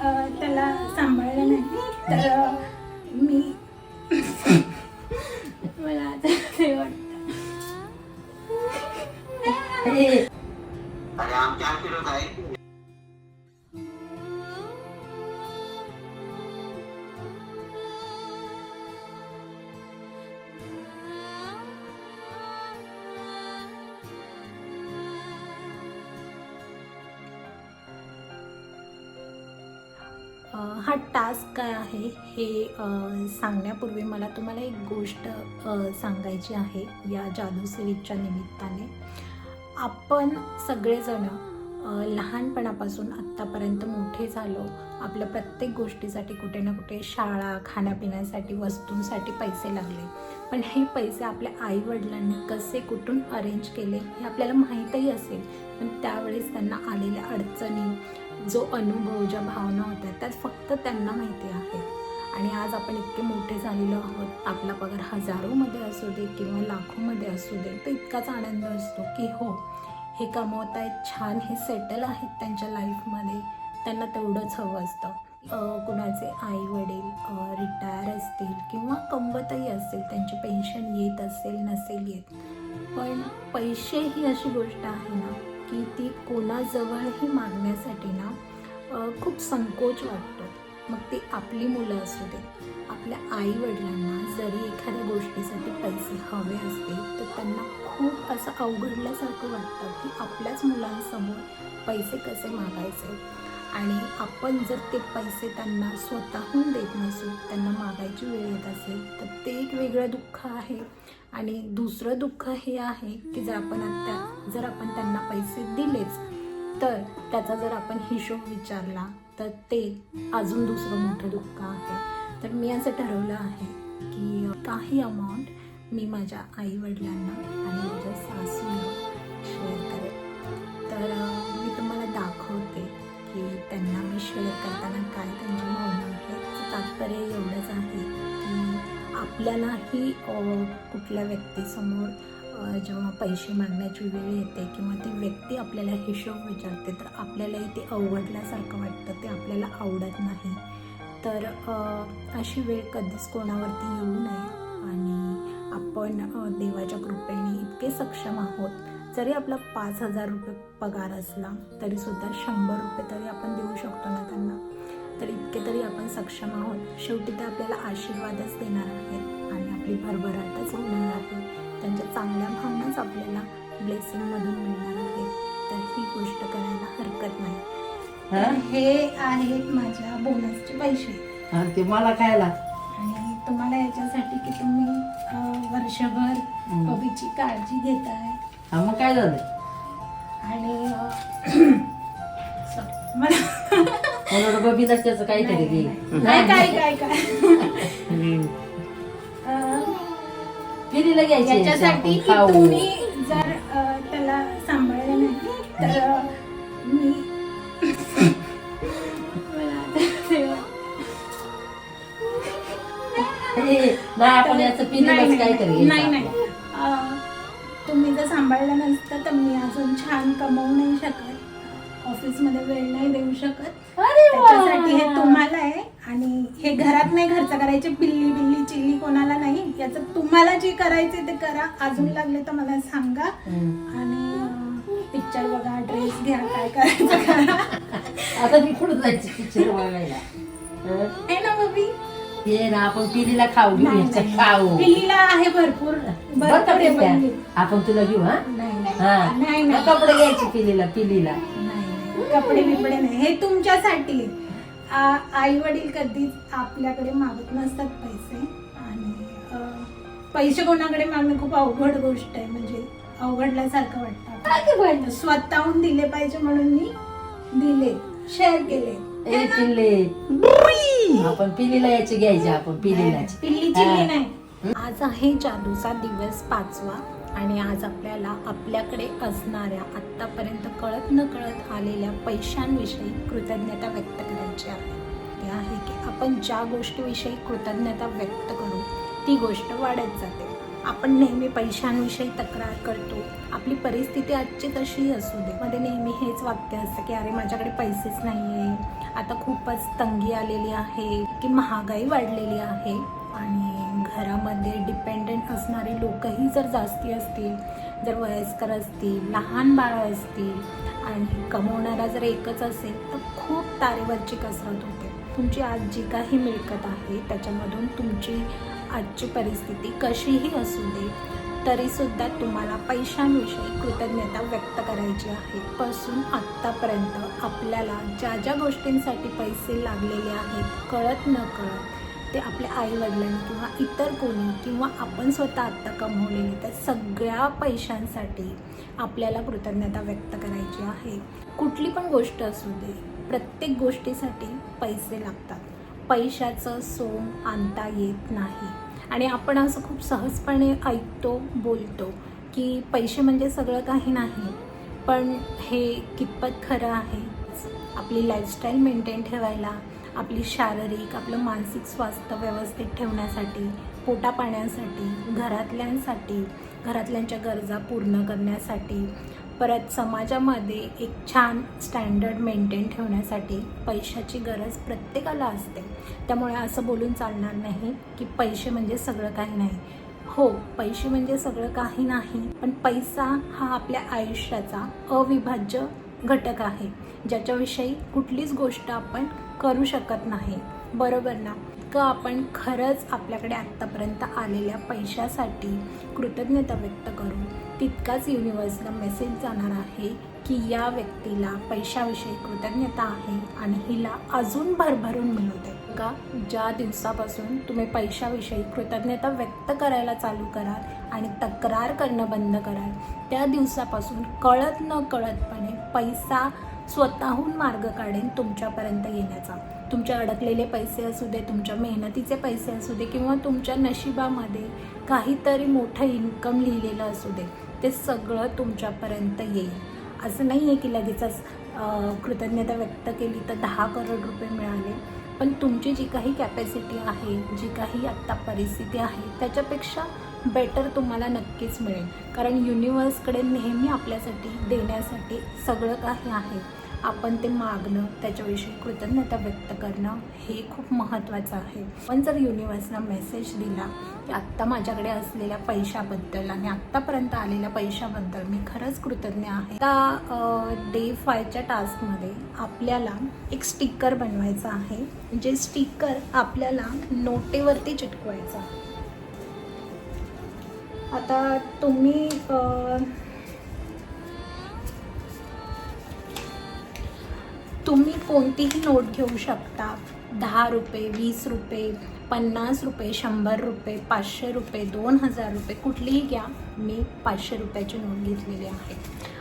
अ, त्याला सांभाळलं नाही. तर हा टास्क काय आहे हे सांगण्यापूर्वी मला तुम्हाला एक गोष्ट सांगायची आहे या जादू सिरीजच्या निमित्ताने. आपण सगळेजण लहानपणापासून आत्तापर्यंत मोठे झालो. आपल्या प्रत्येक गोष्टीसाठी कुठे ना कुठे शाळा खाण्यापिण्यासाठी वस्तूंसाठी पैसे लागले. पण हे पैसे आपल्या आईवडिलांनी कसे कुठून अरेंज केले हे आपल्याला माहीतही असेल. पण त्यावेळेस त्यांना आलेल्या अडचणी जो अनुभव ज्या भावना होत्या त्यात फक्त त्यांना माहिती आहे. आणि आज आपण इतके मोठे झालेलो आहोत. आपला पगार हजारोमध्ये असू दे किंवा लाखोमध्ये असू दे तर इतकाच आनंद असतो की हो हे कमवत आहेत छान हे सेटल आहेत त्यांच्या लाईफमध्ये त्यांना तेवढंच हवं असतं. कुणाचे आई वडील रिटायर असतील किंवा कमवतही असतील त्यांची पेन्शन येत असेल नसेल येत. पण पैसे ही अशी गोष्ट आहे ना की ती कोणाजवळही मागण्यासाठी ना खूप संकोच वाटतो. मग ती आपली मुलं असू दे आपल्या आई वडिलांना जरी एखाद्या गोष्टीसाठी पैसे हवे असतील तर त्यांना खूप असं अवघडल्यासारखं वाटतं की आपल्याच मुलांसमोर पैसे कसे मागायचे? आणि आपण जर ते पैसे त्यांना स्वतःहून देत नसू त्यांना मागायची वेळ येत असेल तर ते एक वेगळं दुःख आहे. आणि दुसरं दुःख हे आहे की जर आपण आता जर आपण त्यांना पैसे दिलेच तर त्याचा जर आपण हिशोब विचारला तर ते अजून दुसरं मोठं दुःख आहे. तर मी असं ठरवलं आहे की काही अमाऊंट मी माझ्या आईवडिलांना आणि माझ्या सासूला शेअर करेन. तर मी तुम्हाला दाखवते. की त्यांना मी शेअर करताना काय त्यांच्या भावना आहेत तात्पर्य एवढंच आहे की आपल्यालाही कुठल्या व्यक्तीसमोर जेव्हा पैसे मागण्याची वेळ येते किंवा ती व्यक्ती आपल्याला हिशोब विचारते तर आपल्यालाही ते अवघडल्यासारखं वाटतं ते आपल्याला आवडत नाही. तर अशी वेळ कधीच कोणावरती येऊ नये आणि आपण देवाच्या कृपेने इतके सक्षम आहोत. जरी आपला पाच हजार रुपये पगार असला तरीसुद्धा शंभर रुपये तरी आपण देऊ शकतो ना त्यांना. तर इतके तरी आपण सक्षम आहोत. शेवटी ते आपल्याला आशीर्वादच देणार आहेत आणि आपली भरभराटच होणार आहे. त्यांच्या चांगल्या भावनाच आपल्याला ब्लेसिंगमधून मिळणार आहेत. तर ही गोष्ट करायला हरकत नाही. हा? तर हे? आहेत माझ्या बोनसचे पैसे. ते मला खायला. आणि तुम्हाला याच्यासाठी की तुम्ही अं, वर्षभर हम्म. बबीची काळजी घेताय. हा मग काय झालं? आणि sorry, मला त्याचं काहीतरी नाही, दे. नाही, काय काय काय. अं, फिरीला घ्यायची याच्यासाठी की खाऊ. तुम्ही जर अं, त्याला सांभाळलं नाही तर अं, मी मला आता ते वाटतं. अरे, नाही आपण याचं नाही, नाही, काहीतरी नाही घ्यायचं नाही. अं, तुम्ही जर सांभाळलं नसतं तर मी अजून छान कमवू नाही शकत. ऑफिसमध्ये वेळ नाही देऊ शकत. अरे वा. त्याच्यासाठी हे तुम्हाला आहे आणि हे घरात नाही खर्च करायचे पिल्ली बिल्ली चिल्ली कोणाला नाही. याचं तुम्हाला जे करायचे ते करा. अजून लागले तर मला सांगा. हम्म. आणि पिक्चर बघा ड्रेस घ्या काय करायचं करा. आता मी कुठं जायची पिक्चर बघायला? हं? आहे ना बबी ये ना आपण पिलीला खाऊ घेऊ नाही, याच्या नाही. खाऊ. पिल्लीला आहे भरपूर. बरं का भरपूर आहे पिल्या? पिल्ली. आपण तुला घेऊ हा? नाही हा. कपडे घ्यायचे पिलीला पिलीला. नाही, कपडे बिपडे नाही. हे तुमच्यासाठी. आई वडील कधीच आपल्याकडे मागत नसतात पैसे. आणि पैसे कोणाकडे मागणं खूप अवघड गोष्ट आहे. म्हणजे अवघडल्यासारखं वाटतं. स्वतःहून दिले पाहिजे म्हणून मी दिले. शेअर केले. ए पिल्ले. आपण पिलीला याची घ्यायची आपण पिलीलाची. पिल्ली चिल्ली. नाही आज आहे जादूचा दिवस पाचवा आणि आज आपल्याला आपल्याकडे असणाऱ्या आत्तापर्यंत कळत न कळत आलेल्या पैशांविषयी कृतज्ञता व्यक्त करायची आहे. ते आहे की आपण ज्या गोष्टीविषयी कृतज्ञता व्यक्त करू ती गोष्ट वाढत जाते. आपण नेहमी पैशांविषयी तक्रार करतो. आपली परिस्थिती आजची तशी असू दे. मध्ये नेहमी हेच वाक्य असतं की अरे माझ्याकडे पैसेच नाही आहे आता खूपच तंगी आलेली आहे की महागाई वाढलेली आहे. आणि घरामध्ये डिपेंडेंट असणारे लोकही जर जास्ती असतील जर वयस्कर असतील लहान बाळं असतील आणि कमवणारा जर एकच असेल तर खूप तारेवरची कसरत होते. तुमची आज जी काही मिळकत आहे त्याच्यामधून तुमची आजची परिस्थिती कशीही असू दे तरीसुद्धा तुम्हाला पैशांविषयी कृतज्ञता व्यक्त करायची आहे. पासून आत्तापर्यंत आपल्याला ज्या ज्या गोष्टींसाठी पैसे लागलेले आहेत कळत न कळत ते आपल्या आईवडिलांनी किंवा इतर कोणी किंवा आपण स्वतः आत्ता कमवलेली त्या सगळ्या पैशांसाठी आपल्याला कृतज्ञता व्यक्त करायची आहे. कुठली पण गोष्ट असू दे प्रत्येक गोष्टीसाठी पैसे लागतात. पैशाचं सोंग आणता येत नाही. आणि आपण असं खूप सहजपणे ऐकतो बोलतो की पैसे म्हणजे सगळं काही नाही पण हे कितपत खरं आहे? आपली लाईफस्टाईल मेंटेन ठेवायला आपली शारीरिक आपलं मानसिक स्वास्थ्य व्यवस्थित ठेवण्यासाठी पोटा पाण्यासाठी घरातल्यांसाठी घरातल्यांच्या गरजा पूर्ण करण्यासाठी परत समाजामध्ये एक छान स्टँडर्ड मेंटेन ठेवण्यासाठी पैशाची गरज प्रत्येकाला असते. त्यामुळे असं बोलून चालणार नाही की पैसे म्हणजे सगळं काही नाही. हो पैसे म्हणजे सगळं काही नाही पण पैसा हा आपल्या आयुष्याचा अविभाज्य घटक आहे. ज्याच्याविषयी कुठलीच गोष्ट आपण करू शकत नाही. बरोबर ना? का आपण खरंच आपल्याकडे आत्तापर्यंत आलेल्या पैशासाठी कृतज्ञता व्यक्त करू तितकाच युनिवर्सला मेसेज जाणार आहे की या व्यक्तीला पैशाविषयी कृतज्ञता आहे आणि हिला अजून भरभरून मिळवते का? ज्या दिवसापासून तुम्ही पैशाविषयी कृतज्ञता व्यक्त करायला चालू कराल आणि तक्रार करणं बंद कराल त्या दिवसापासून कळत न कळतपणे पैसा स्वतःहून मार्ग काढेन तुमच्यापर्यंत येण्याचा. तुमचे अडकलेले पैसे असू दे तुमच्या मेहनतीचे पैसे असू दे किंवा तुमच्या नशिबामध्ये काहीतरी मोठं इन्कम लिहिलेलं असू दे ते सगळं तुमच्यापर्यंत येईल. असं नाही आहे की लगेचच कृतज्ञता व्यक्त केली तर दहा करोड रुपये मिळाले. पण तुमची जी काही कॅपॅसिटी आहे जी काही आत्ता परिस्थिती आहे त्याच्यापेक्षा बेटर तुम्हाला नक्कीच मिळेल. कारण युनिवर्सकडे नेहमी आपल्यासाठी देण्यासाठी सगळं काही आहे. आपण ते मागणं त्याच्याविषयी कृतज्ञता व्यक्त करणं हे खूप महत्त्वाचं आहे. पण जर युनिवर्सला मेसेज दिला की आत्ता माझ्याकडे असलेल्या पैशाबद्दल आणि आत्तापर्यंत आलेल्या पैशाबद्दल मी खरंच कृतज्ञ आहे. आता डे फायच्या टास्कमध्ये आपल्याला एक स्टिकर बनवायचं आहे. जे स्टिकर आपल्याला नोटेवरती चिटकवायचं आहे. आता तुम्ही तुम्ही कोणतीही नोट घेऊ शकता. दहा रुपये वीस रुपये पन्नास रुपये शंभर रुपये पाचशे रुपये दोन हजार रुपये कुठलीही घ्या. मी पाचशे रुपयाची नोट घेतलेली आहे.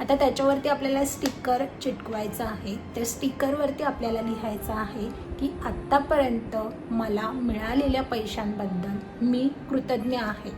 आता त्याच्यावरती आपल्याला स्टिकर चिटकवायचं आहे. त्या स्टिकरवरती आपल्याला लिहायचं आहे की आत्तापर्यंत मला मिळालेल्या पैशांबद्दल मी कृतज्ञ आहे.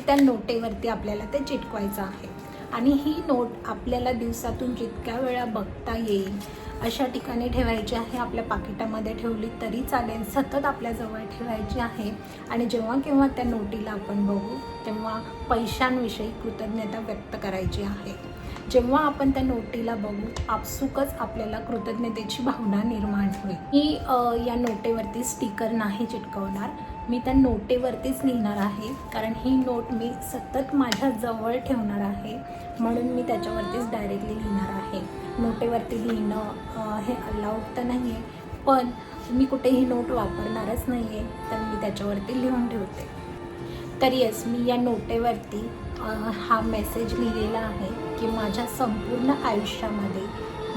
त्या नोटेवरती आपल्याला ते चिटकवायचं आहे. आणि ही नोट आपल्याला दिवसातून जितक्या वेळा बघता येईल अशा ठिकाणी ठेवायची आहे. आपल्या पाकिटामध्ये ठेवली तरी चालेल. सतत आपल्याजवळ ठेवायची आहे. आणि जेव्हा केव्हा त्या नोटीला आपण बघू तेव्हा पैशांविषयी कृतज्ञता व्यक्त करायची आहे. जेव्हा आपण त्या नोटीला बघू आपसुकच आपल्याला कृतज्ञतेची भावना निर्माण होईल. मी या नोटेवरती स्टिकर नाही चिटकवणार. मी त्या नोटेवरतीच लिहिणार आहे कारण ही नोट मी सतत माझ्या जवळ ठेवणार आहे म्हणून मी त्याच्यावरतीच डायरेक्टली लिहिणार आहे. नोटेवरती लिहिणं हे अलाउड तर नाही आहे पण मी कुठेही नोट वापरणारच नाही आहे तर मी त्याच्यावरती लिहून ठेवते. तर येस मी या नोटेवरती हा मेसेज लिहिलेला आहे. की माझ्या संपूर्ण आयुष्यामध्ये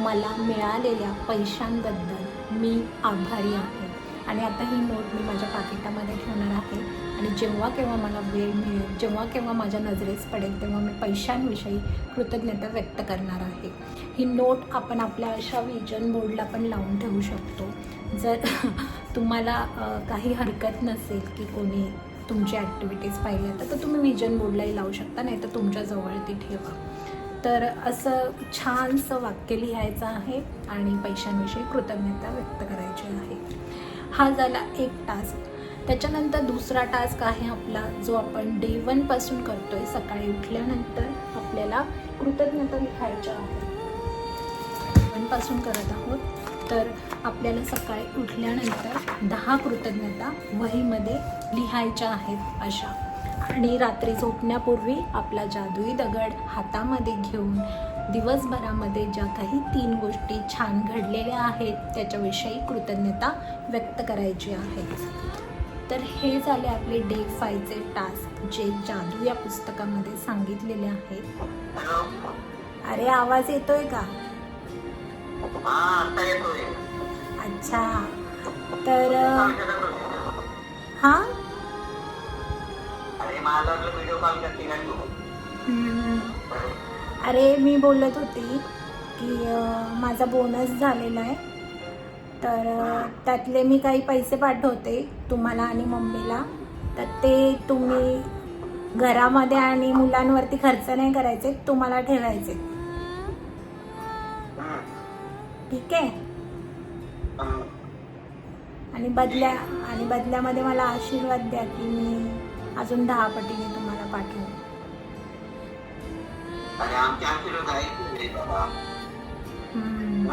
मला मिळालेल्या पैशांबद्दल मी आभारी आहे. आणि आता ही नोट मी माझ्या पाकिटामध्ये ठेवणार आहे. आणि जेव्हा केव्हा मला वेळ मिळेल जेव्हा केव्हा माझ्या नजरेस पडेल तेव्हा मी पैशांविषयी कृतज्ञता व्यक्त करणार आहे. ही नोट आपण आपल्या अशा विजन बोर्डला पण लावून ठेवू शकतो. जर तुम्हाला काही हरकत नसेल की कोणी तुमची ॲक्टिव्हिटीज पाहिल्या तर तुम्ही विजन बोर्डलाही लावू शकता नाही तर तुमच्याजवळ ती ठेवा. तर असं छानसं वाक्य लिहायचं आहे आणि पैशांविषयी कृतज्ञता व्यक्त करायची आहे. हा झाला एक टास्क त्याच्यानंतर दुसरा टास्क आहे आपला जो आपण डे वनपासून करतो आहे सकाळी उठल्यानंतर आपल्याला कृतज्ञता लिहायच्या आहे. वनपासून करत आहोत तर आपल्याला सकाळी उठल्यानंतर दहा कृतज्ञता वहीमध्ये लिहायच्या आहेत अशा. आणि रात्री झोपण्यापूर्वी आपला जादुई दगड हातामध्ये घेऊन दिवसभरामध्ये ज्या काही तीन गोष्टी छान घडलेल्या आहेत त्याच्याविषयी कृतज्ञता व्यक्त करायची आहे. तर हे झाले आपले डे फायचे टास्क जे जादू या पुस्तकामध्ये सांगितलेले आहेत. अरे आवाज येतोय का? हा अच्छा. तर हा? अरे माझा व्हिडिओ कॉल करते का तू हम्म. अरे मी बोलत होती की माझा बोनस झालेला आहे. तर त्यातले मी काही पैसे पाठवते तुम्हाला आणि मम्मीला. तर ते तुम्ही घरामध्ये आणि मुलांवरती खर्च नाही करायचे तुम्हाला ठेवायचे. ठीक आहे? आणि बदल्या आणि बदल्यामध्ये मला आशीर्वाद द्या की मी अजून दहा पटीने तुम्हाला पाठवू. हम्म.